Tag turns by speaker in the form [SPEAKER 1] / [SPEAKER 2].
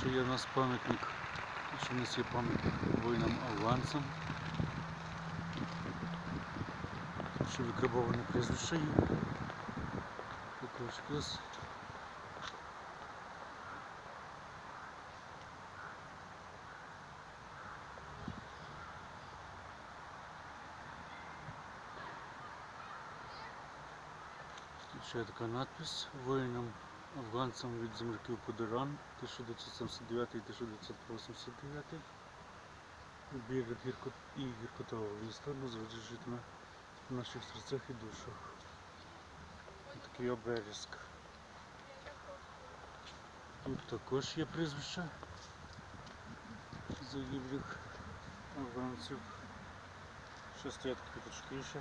[SPEAKER 1] Ще є у нас пам'ятник, ще у нас є пам'ятник воїнам афганцям. Ще викрабоване прізвище є. Клас. Тут ще така надпись воїнам афганцям від земляків Подоран 1979-1989. Бір і гіркотового міста назвати житиме в наших серцях і душах. Такий оберізк. Тут також є прізвище загиблих афганців. Ще стоять квіточки ще.